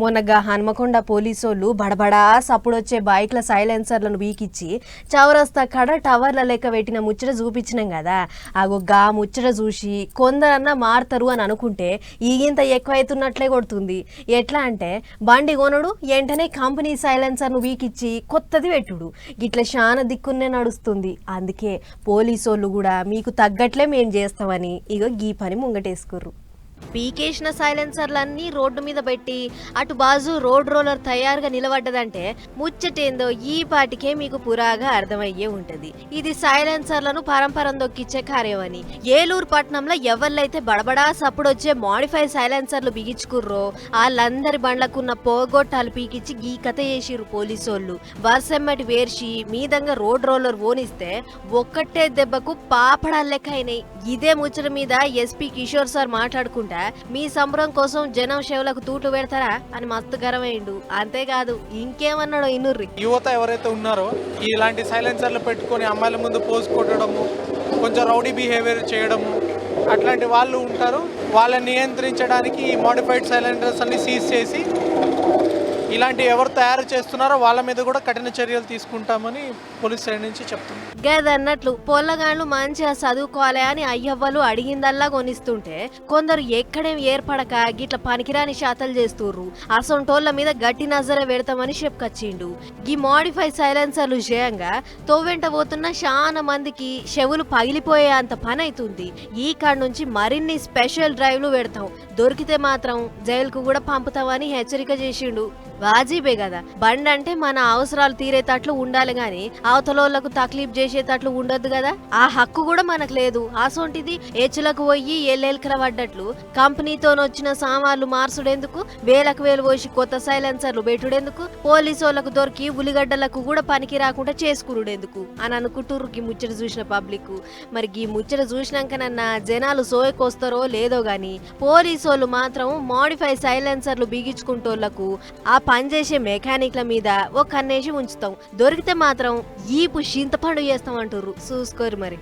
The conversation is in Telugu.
మొన్నగా హన్మకొండ పోలీసోళ్ళు బడబడా సప్పుడొచ్చే బైక్ల సైలెన్సర్లను వీకిచ్చి చౌరస్తా కడ టవర్ల లెక్క పెట్టిన ముచ్చట చూపించినాం కదా అగో గా ముచ్చట చూసి కొందరన్నా మారుతారు అని అనుకుంటే ఈగింత ఎక్కువైతున్నట్లే కొడుతుంది. ఎట్లా అంటే బండి కొనడు వెంటనే కంపెనీ సైలెన్సర్ను వీకిచ్చి కొత్తది పెట్టుడు. గిట్ల శాన దిక్కున్నే నడుస్తుంది. అందుకే పోలీసోళ్ళు కూడా మీకు తగ్గట్లే మేం చేస్తామని ఇగో గీ పని ముంగటేసుకుర్రు. పీకేసిన సైలెన్సర్లన్నీ రోడ్డు మీద పెట్టి అటు బాజు రోడ్ రోలర్ తయారుగా నిలబడ్డదంటే ముచ్చటేందో ఈ పాటికే మీకు పురాగా అర్థమయ్యే ఉంటది. ఇది సైలెన్సర్లను పరంపరం దొక్కిచ్చే కార్యమని. ఏలూరు పట్నంలో ఎవరిలైతే బడబడా సప్పుడొచ్చే మాడిఫై సైలెన్సర్లు బిగించుకుర్రో వాళ్ళందరి బండ్లకున్న పోగొట్టాలు పీకిచ్చి గీ కథ చేసిర్రు పోలీసోళ్ళు. వర్సెమ్మటి వేర్చి మీదంగా రోడ్ రోలర్ ఓనిస్తే ఒక్కటే దెబ్బకు పాపడాలు లెక్క అయినాయి. ఇదే ముచ్చట మీద ఎస్పీ కిషోర్ సార్ మాట్లాడుకుంటా మీ సంబరం కోసం జనం సేవలకు తూటు పెడతారా? అని మస్తు గరమైండు అంతేకాదు ఇంకేమన్నాడో ఇన్నుర్రి యువత ఎవరైతే ఉన్నారో ఇలాంటి సైలెన్సర్లు పెట్టుకొని అమ్మాయిల ముందు పోజ్ కొట్టడము కొంచెం రౌడీ బిహేవియర్ చేయడము అట్లాంటి వాళ్ళు ఉంటారు. వాళ్ళని నియంత్రించడానికి ఈ మోడిఫైడ్ సైలెండర్స్ అన్ని సీజ్ చేసి ఇలాంటి ఎవరు తయారు చేస్తున్నారో వాళ్ళ మీద కూడా కఠిన చర్యలు తీసుకుంటామని పోలీస్ సైడ్ నుంచి చెప్తున్నారు గదన్నట్లు పొల్లగాళ్ళు మంచిగా చదువుకోవాలి అని అయ్యవ్వలు అడిగిందల్లా కొనిస్తుంటే కొందరు ఎక్కడేం ఏర్పడక గిట్ల పనికిరాని శాతలు చేస్తుర్రు. అసొంటోళ్ళ మీద గట్టి నజరే పెడతామని చెప్పుకొచ్చిండు. ఈ మాడిఫై సైలెన్సర్లు చేయంగా తోవెంట పోతున్న చాలా మందికి చెవులు పగిలిపోయే అంత పని అవుతుంది ఈ కాడ నుంచి మరిన్ని స్పెషల్ డ్రైవ్లు పెడతాం. దొరికితే మాత్రం జైలుకు కూడా పంపుతామని హెచ్చరిక చేసిండు. వాజీబే కదా. బండి అంటే మన అవసరాలు తీరేటట్లు ఉండాలి గాని అవతలోళ్ళకు తక్లీఫ్ చేసేటట్లు ఉండొద్దు కదా. ఆ హక్కు కూడా మనకు లేదు. అసొంటిది ఏచులకు పోయి ఎల్లెలకల పడ్డట్లు కంపెనీతో వచ్చిన సామాన్లు మార్చుడెందుకు వేలకు వేలు పోసి కొత్త సైలెన్సర్లు పెట్టుడెందుకు పోలీసు వాళ్ళకు దొరికి ఉలిగడ్డలకు కూడా పనికి రాకుండా చేసుకురుడెందుకు అని అనుకుంటుర్రు ఈ ముచ్చట చూసిన పబ్లిక్ మరి ఈ ముచ్చట చూసినాకనన్నా జనాలు సోయకొస్తారో లేదో గాని పోలీసు వాళ్ళు మాత్రం మాడిఫై సైలెన్సర్లు బిగించుకుంటోళ్ళకు ఆ పనిచేసే మెకానిక్ల మీద ఓ కన్నేసి ఉంచుతాం. దొరికితే మాత్రం ఈపు చింతపండు చేస్తాం అంటుర్రు. చూసుకోరు మరి.